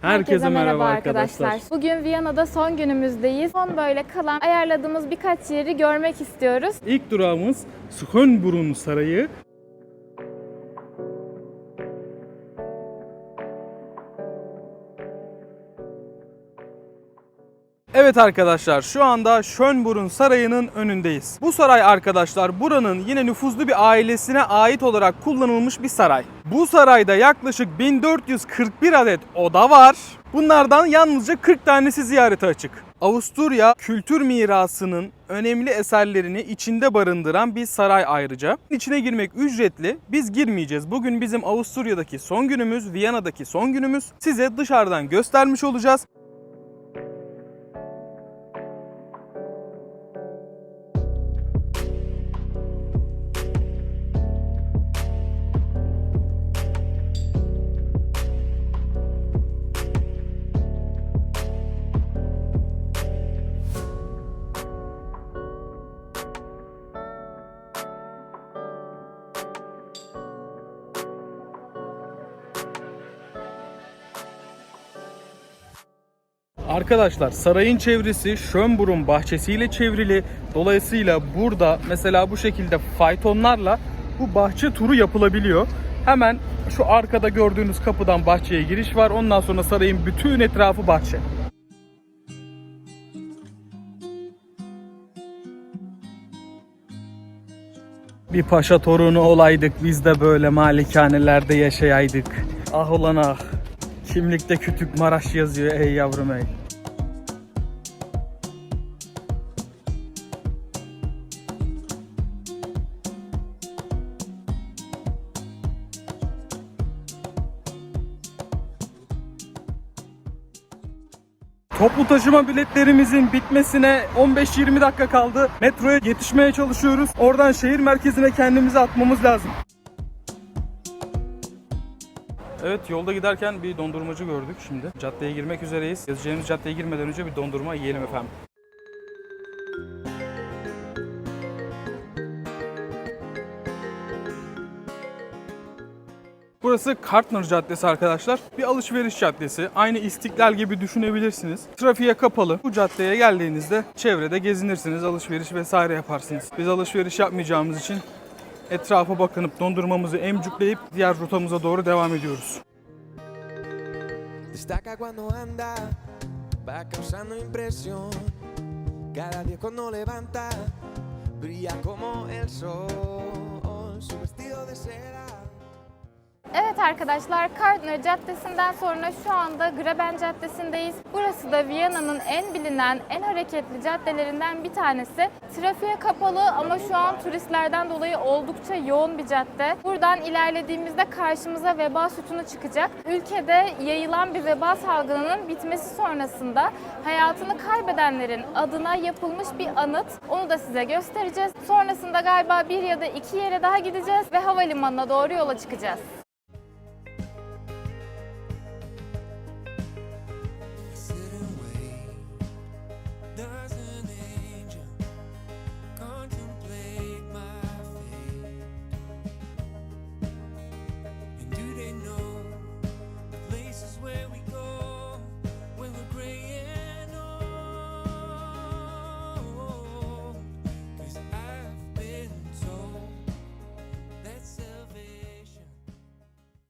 Herkese, merhaba, arkadaşlar. Bugün Viyana'da son günümüzdeyiz. Son böyle kalan ayarladığımız birkaç yeri görmek istiyoruz. İlk durağımız Schönbrunn Sarayı. Evet arkadaşlar şu anda Schönbrunn Sarayı'nın önündeyiz. Bu saray arkadaşlar buranın yine nüfuzlu bir ailesine ait olarak kullanılmış bir saray. Bu sarayda yaklaşık 1441 adet oda var. Bunlardan yalnızca 40 tanesi ziyarete açık. Avusturya kültür mirasının önemli eserlerini içinde barındıran bir saray ayrıca. İçine girmek ücretli. Biz girmeyeceğiz. Bugün bizim Avusturya'daki son günümüz, Viyana'daki son günümüz. Size dışarıdan göstermiş olacağız. Arkadaşlar sarayın çevresi Schönbrunn bahçesiyle çevrili. Dolayısıyla burada mesela bu şekilde faytonlarla bu bahçe turu yapılabiliyor. Hemen şu arkada gördüğünüz kapıdan bahçeye giriş var. Ondan sonra sarayın bütün etrafı bahçe. Bir paşa torunu olaydık biz de böyle malikanelerde yaşayaydık. Ah ulan ah. Kimlikte kütük Maraş yazıyor ey yavrum ey. Toplu taşıma biletlerimizin bitmesine 15-20 dakika kaldı. Metroya yetişmeye çalışıyoruz. Oradan şehir merkezine kendimizi atmamız lazım. Evet yolda giderken bir dondurmacı gördük şimdi. Caddeye girmek üzereyiz. Gezeceğimiz caddeye girmeden önce bir dondurma yiyelim efendim. Burası Kartner Caddesi arkadaşlar. Bir alışveriş caddesi. Aynı İstiklal gibi düşünebilirsiniz. Trafiğe kapalı. Bu caddeye geldiğinizde çevrede gezinirsiniz, alışveriş vesaire yaparsınız. Biz alışveriş yapmayacağımız için etrafa bakınıp dondurmamızı emcükleyip diğer rotamıza doğru devam ediyoruz. Destaca cuando anda, va causando impresión. Cada día cuando levanta, brilla como el sol. Su vestido de seda. Evet arkadaşlar, Kardner Caddesi'nden sonra şu anda Graben Caddesi'ndeyiz. Burası da Viyana'nın en bilinen, en hareketli caddelerinden bir tanesi. Trafiğe kapalı ama şu an turistlerden dolayı oldukça yoğun bir cadde. Buradan ilerlediğimizde karşımıza veba sütunu çıkacak. Ülkede yayılan bir veba salgınının bitmesi sonrasında hayatını kaybedenlerin adına yapılmış bir anıt. Onu da size göstereceğiz. Sonrasında galiba bir ya da iki yere daha gideceğiz ve havalimanına doğru yola çıkacağız.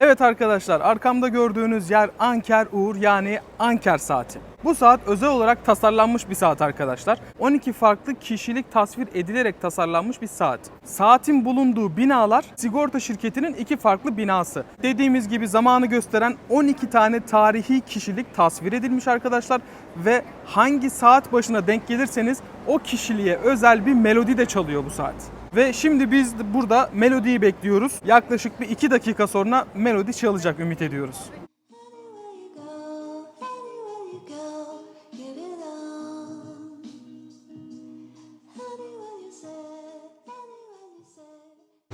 Evet arkadaşlar arkamda gördüğünüz yer Anker Uğur yani Anker saati. Bu saat özel olarak tasarlanmış bir saat arkadaşlar. 12 farklı kişilik tasvir edilerek tasarlanmış bir saat. Saatin bulunduğu binalar sigorta şirketinin iki farklı binası. Dediğimiz gibi zamanı gösteren 12 tane tarihi kişilik tasvir edilmiş arkadaşlar ve hangi saat başına denk gelirseniz o kişiliğe özel bir melodi de çalıyor bu saat. Ve şimdi biz burada melodiyi bekliyoruz. Yaklaşık bir iki dakika sonra melodi çalacak ümit ediyoruz.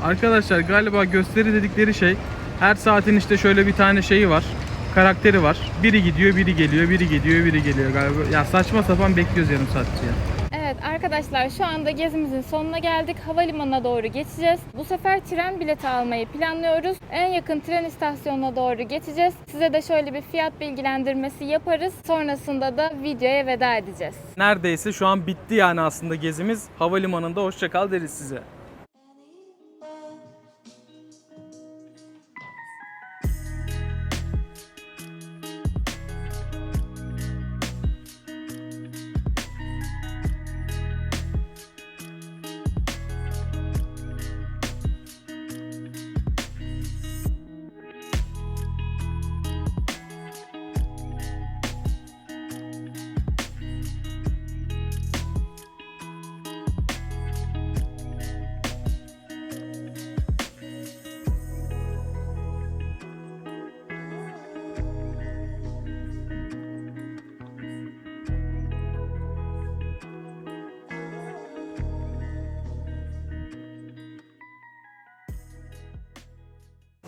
Arkadaşlar galiba gösteri dedikleri şey her saatin işte şöyle bir tane şeyi var. Karakteri var. Biri gidiyor, biri geliyor, biri gidiyor, biri geliyor galiba. Ya saçma sapan bekliyoruz yarım saattir ya. Evet Arkadaşlar şu anda gezimizin sonuna geldik. Havalimanına doğru geçeceğiz. Bu sefer tren bileti almayı planlıyoruz. En yakın tren istasyonuna doğru geçeceğiz. Size de şöyle bir fiyat bilgilendirmesi yaparız. Sonrasında da videoya veda edeceğiz. Neredeyse şu an bitti yani aslında gezimiz. Havalimanında hoşça kal deriz size.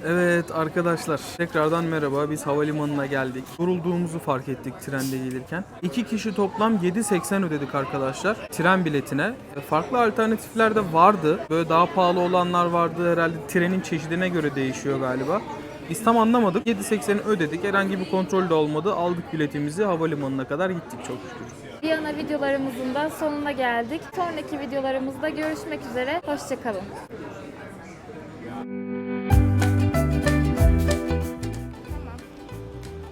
Evet arkadaşlar tekrardan merhaba biz havalimanına geldik. Yorulduğumuzu fark ettik trende gelirken. İki kişi toplam 7.80 ödedik arkadaşlar tren biletine. E, Farklı alternatifler de vardı. Böyle daha pahalı olanlar vardı herhalde trenin çeşidine göre değişiyor galiba. Biz tam anlamadık. 7.80'i ödedik. Herhangi bir kontrol de olmadı. Aldık biletimizi havalimanına kadar gittik çok şükür. Viyana videolarımızın da sonuna geldik. Sonraki videolarımızda görüşmek üzere. Hoşçakalın.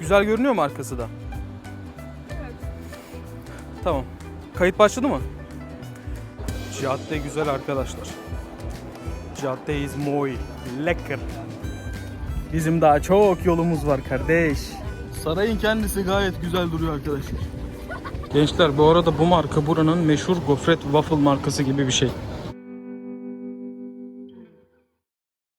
Güzel görünüyor mu arkası da? Tamam. Kayıt başladı mı? Cadde güzel arkadaşlar. Caddeyiz muy lekker. Bizim daha çok yolumuz var kardeş. Sarayın kendisi gayet güzel duruyor arkadaşlar. Gençler bu arada bu marka buranın meşhur gofret waffle markası gibi bir şey.